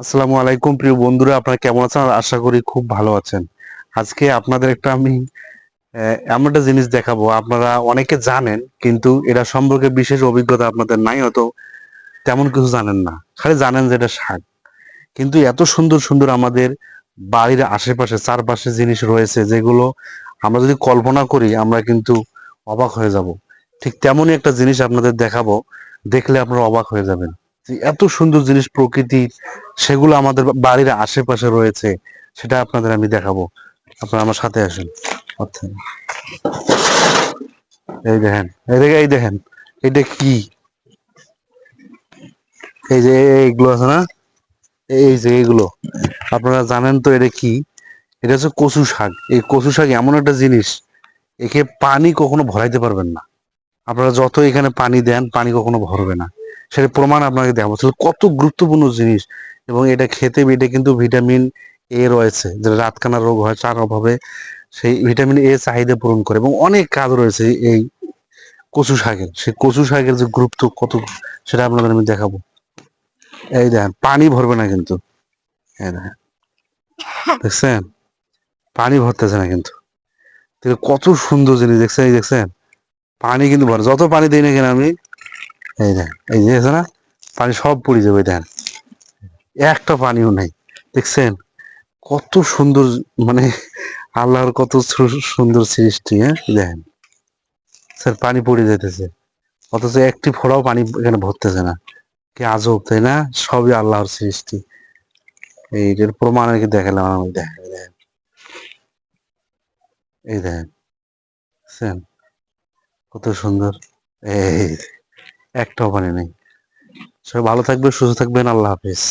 আসসালামু আলাইকুম, প্রিয় বন্ধুরা, আপনারা কেমন আছেন? আশা করি খুব ভালো আছেন। আজকে আপনাদের একটা আমি এমন একটা জিনিস দেখাবো। আপনারা অনেকে জানেন, কিন্তু এটা সম্পর্কে বিশেষ অভিজ্ঞতা আপনাদের নাই, হয়তো তেমন কিছু জানেন না। খালি জানেন যে এটা শাক। কিন্তু এত সুন্দর সুন্দর আমাদের বাড়ির আশেপাশে, চারপাশে জিনিস রয়েছে, যেগুলো আমরা যদি কল্পনা করি, আমরা কিন্তু অবাক হয়ে যাব। ঠিক তেমনই একটা জিনিস আপনাদের দেখাবো, দেখলে আপনারা অবাক হয়ে যাবেন। এত সুন্দর জিনিস প্রকৃতির সেগুলো আমাদের বাড়ির আশেপাশে রয়েছে, সেটা আপনাদের আমি দেখাবো। আপনারা আমার সাথে আসেন। আচ্ছা। এই দেখেন, এই দেখে এই দেখেন এটা কি? এই যে এইগুলো আছে না? এই যে এইগুলো। আপনারা জানেন তো এটা কি? এটা হচ্ছে কচু শাক। এই কচু শাক এমন একটা জিনিস, একে পানি কখনো ভরাইতে পারবেন না। আপনারা যত এখানে পানি দেন, পানি কখনো ভরবে না। সেটা প্রমাণ আপনাকে দেখাবো। তাহলে কত গুরুত্বপূর্ণ জিনিস এবং এটা খেতে এটা কিন্তু ভিটামিন এ রয়েছে, যেটা রাতকানা রোগ হয়, চার অভাবে সেই ভিটামিন এ চাহিদা পূরণ করে এবং অনেক কাজ রয়েছে এই কচু শাকের। সেই কচু শাকের যে গুরুত্ব কত সেটা আপনাদের আমি দেখাবো। এই দেখেন, পানি ভরবে না কিন্তু। দেখছেন? পানি ভরতেছে না কিন্তু। কত সুন্দর জিনিস, দেখছেন? দেখছেন? পানি কিন্তু ভরে। যত পানি দিই না কেন আমি এই দেখেন এই যে আছে না, পানি সব পড়ে যাবে দেখেন একটা পানিও নাই, দেখছেন? কত সুন্দর মানে আল্লাহর কত সুন্দর সৃষ্টি হ্যাঁ? দেখেন। স্যার, পানি পড়ে যেতেছে অথচ একটি ফোঁড়াও পানি এখানে ভরতেছে না। কি আজব, তাই না? সবই আল্লাহর সৃষ্টি। এইটার প্রমাণ আর কি দেখালাম আমি দেখেন এই দেখেন কত সুন্দর, এই একটাও পানি নেই। সবাই ভালো থাকবে সুস্থ থাকবেন আল্লাহ হাফিজ।